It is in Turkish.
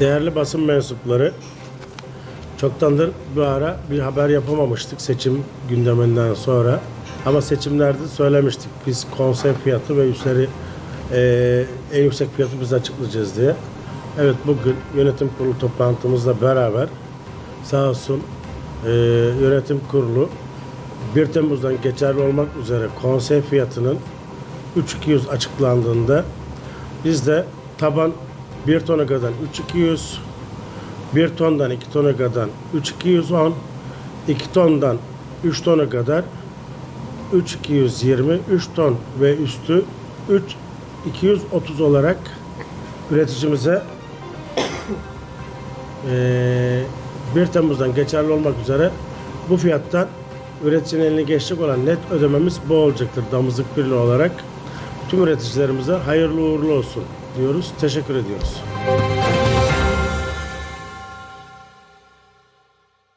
Değerli basın mensupları, çoktandır bu ara bir haber yapamamıştık seçim gündeminden sonra. Ama seçimlerde söylemiştik biz konser fiyatı ve üzeri eee, en yüksek fiyatı biz açıklayacağız diye. Evet bugün yönetim kurulu toplantımızla beraber sağ olsun eee, yönetim kurulu 1 Temmuz'dan geçerli olmak üzere konser fiyatının 3200 açıklandığında biz de taban 1 tona kadar 3200, 1 tondan 2 tona kadar 3210, 2 tondan 3 tona kadar 3220, 3 ton ve üstü 3230 olarak üreticimize eee 1 Temmuz'dan geçerli olmak üzere bu fiyattan üreticinin eline geçecek olan net ödememiz bu olacaktır damızlık birliği olarak. Tüm üreticilerimize hayırlı uğurlu olsun diyoruz. Teşekkür ediyoruz.